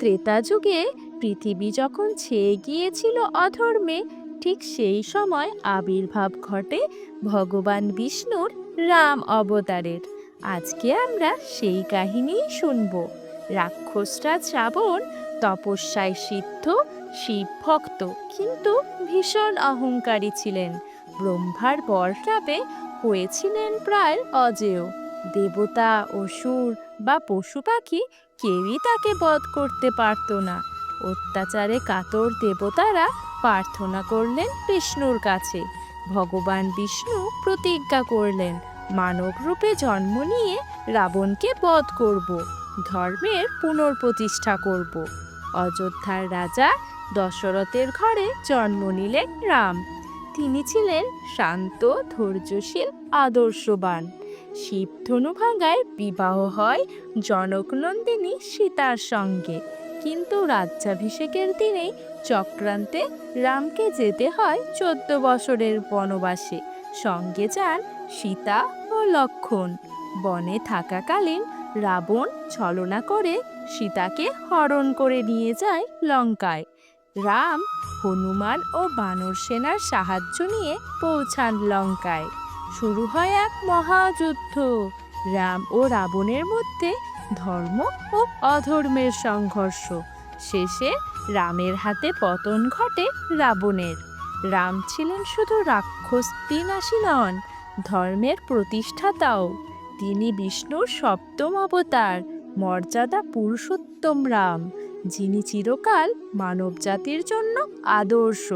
ত্রেতা যুগে পৃথিবী যখন ছেয়ে গিয়েছিল অধর্মে, ঠিক সেই সময় আবির্ভাব ঘটে ভগবান বিষ্ণুর রাম অবতারের। আজকে আমরা সেই কাহিনীই শুনব। রাক্ষসরা শ্রাবণ, তপস্যায় সিদ্ধ, শিব ভক্ত, কিন্তু ভীষণ অহংকারী ছিলেন। ব্রহ্মার বরসাপে হয়েছিলেন প্রায় অজেয়। দেবতা, অসুর বা পশু পাখি কেউই তাকে বধ করতে পারত না। অত্যাচারে কাতর দেবতারা প্রার্থনা করলেন বিষ্ণুর কাছে। ভগবান বিষ্ণু প্রতিজ্ঞা করলেন, মানব রূপে জন্ম নিয়ে রাবণকে বধ করব, ধর্মের পুনর্প্রতিষ্ঠা করব। অযোধ্যার রাজা দশরথের ঘরে জন্ম নিলেন রাম। তিনি ছিলেন শান্ত, ধৈর্যশীল, আদর্শবান। শিব ভাঙায় বিবাহ হয় জনকনন্দিনী সীতার সঙ্গে। কিন্তু রাজ্যাভিষেকের দিনেই চক্রান্তে রামকে যেতে হয় চোদ্দ বছরের বনবাসে। সঙ্গে যান সীতা ও লক্ষণ। বনে থাকাকালীন রাবণ ছলনা করে সীতাকে হরণ করে নিয়ে যায় লঙ্কায়। রাম হনুমান ও বানর সেনার সাহায্য নিয়ে পৌঁছান লঙ্কায়। শুরু হয় এক মহাযুদ্ধ। রাম ও রাবণের মধ্যে ধর্ম ও অধর্মের সংঘর্ষ। শেষে রামের হাতে পতন ঘটে রাবণের। রাম ছিলেন শুধু রাক্ষস বিনাশী নন, ধর্মের প্রতিষ্ঠাতাও। তিনি বিষ্ণুর সপ্তম অবতার, মর্যাদা পুরুষোত্তম রাম, যিনি চিরকাল মানবজাতির জন্য আদর্শ।